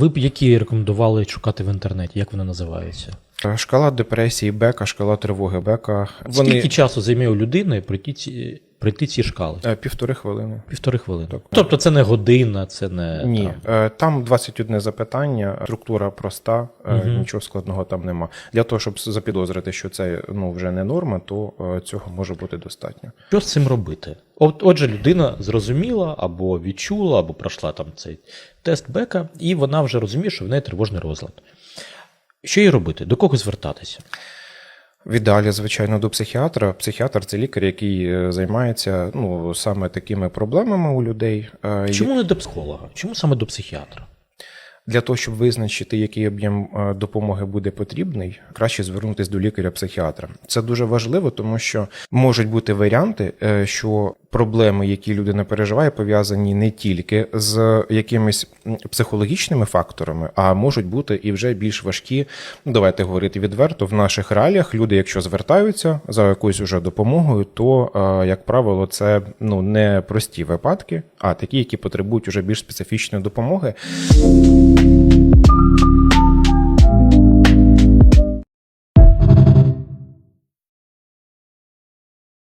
Ви б які рекомендували шукати в інтернеті? Як вони називаються? Е, Шкала депресії Бека, шкала тривоги Бека. Скільки часу займе у людини пройти ці, пройти ці шкали? Е, Півтори хвилини. Півтори хвилини. Так. Тобто це не година, це не Ні, там, Е, там 21 запитання, структура проста, Мгм. нічого складного там нема. Для того, щоб запідозрити, що це ну вже не норма, то цього може бути достатньо. Що з цим робити? От, отже, людина зрозуміла або відчула, або пройшла там цей тест Бека, і вона вже розуміє, що в неї тривожний розлад. Що їй робити? До кого звертатися? В ідеалі, звичайно, до психіатра. Психіатр це лікар, який е, займається ну саме такими проблемами у людей. Е, Чому не до психолога? Чому саме до психіатра? Для того, щоб визначити, який об'єм е, допомоги буде потрібний, краще звернутися до лікаря-психіатра. Це дуже важливо, тому що можуть бути варіанти, що проблеми, які людина переживає, пов'язані не тільки з якимись психологічними факторами, а можуть бути і вже більш важкі. Ну, давайте говорити відверто. В наших реаліях люди, якщо звертаються за якоюсь уже допомогою, то е, як правило, це ну не прості випадки, а такі, які потребують уже більш специфічної допомоги.